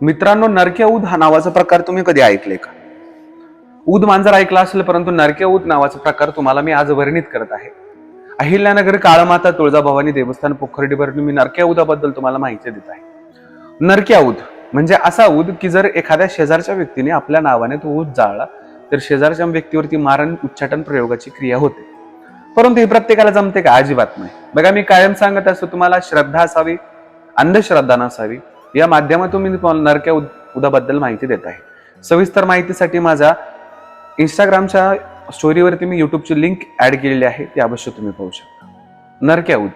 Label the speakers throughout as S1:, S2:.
S1: मित्रांनो नरके ऊद हा नावाचा प्रकार तुम्ही कधी ऐकले का? ऊद मांजर ऐकला असेल परंतु नरके ऊद नावाचा प्रकार तुम्हाला मी आज वर्णित करत आहे. अहिल्यानगर काळमाता तुळजाभवानी देवस्थान पोखर्डीवर मी नरक्या उदाबद्दल तुम्हाला माहिती देत आहे. नरक्या उद म्हणजे असा उद की जर एखाद्या शेजारच्या व्यक्तीने आपल्या नावाने तो उद जाळला तर शेजारच्या व्यक्तीवरती मारण उच्चाटन प्रयोगाची क्रिया होते. परंतु हे प्रत्येकाला जमते का? अजिबात नाही. बघा मी कायम सांगत असतो तुम्हाला श्रद्धा असावी अंधश्रद्धा नसावी. या माध्यमातून मी नरक्या उद उदाबद्दल माहिती देत आहे. सविस्तर माहितीसाठी माझा इंस्टाग्रामच्या स्टोरीवरती मी युट्यूबची लिंक ऍड केलेली आहे. ती अवश्य तुम्ही पाहू शकता. नरक्या उद.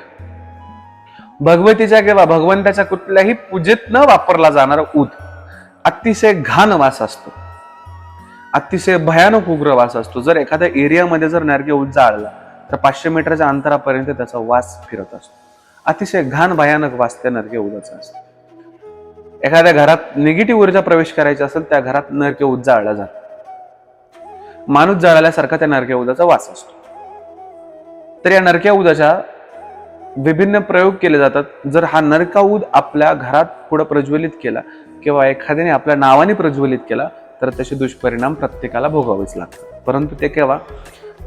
S1: भगवतीच्या किंवा भगवंताच्या कुठल्याही पूजेत न वापरला जाणारा उद. अतिशय घाण वास असतो. अतिशय भयानक उग्र वास असतो. जर एखाद्या एरियामध्ये जर नरके उद जाळला तर पाचशे मीटरच्या अंतरापर्यंत त्याचा वास फिरत असतो. अतिशय घाण भयानक वास त्या नरके उदाचा असतो. एखाद्या घरात निगेटिव्ह ऊर्जा प्रवेश करायची असेल त्या घरात नरके उजाळला जाळला जातो माणूस जाळल्यासारखा त्या नरक्या उदाचा वास असतो. तर या नरक्या उदाच्या विभिन्न प्रयोग केले जातात. जर हा नरका ऊद आपल्या घरात पुढे प्रज्वलित केला किंवा एखाद्याने आपल्या नावाने प्रज्वलित केला तर त्याचे दुष्परिणाम प्रत्येकाला भोगावेच लागतात. परंतु ते केव्हा?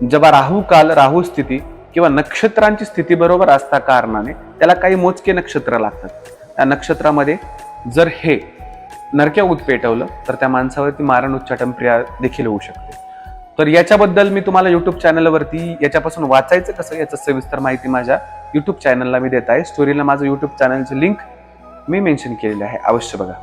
S1: जेव्हा राहू काल राहू स्थिती किंवा नक्षत्रांची स्थिती बरोबर असता कारणाने त्याला काही मोजके नक्षत्र लागतात. त्या नक्षत्रामध्ये जर हे नरक्या ऊद पेटवलं तर त्या माणसावरती मारण उच्चाटन क्रिया देखील होऊ शकते. तर याच्याबद्दल मी तुम्हाला युट्यूब चॅनलवरती याच्यापासून वाचायचं कसं याचं सविस्तर माहिती माझ्या युट्यूब चॅनलला मी देत आहे. स्टोरीला माझं युट्यूब चॅनलची लिंक मी मेन्शन केलेली आहे. अवश्य बघा.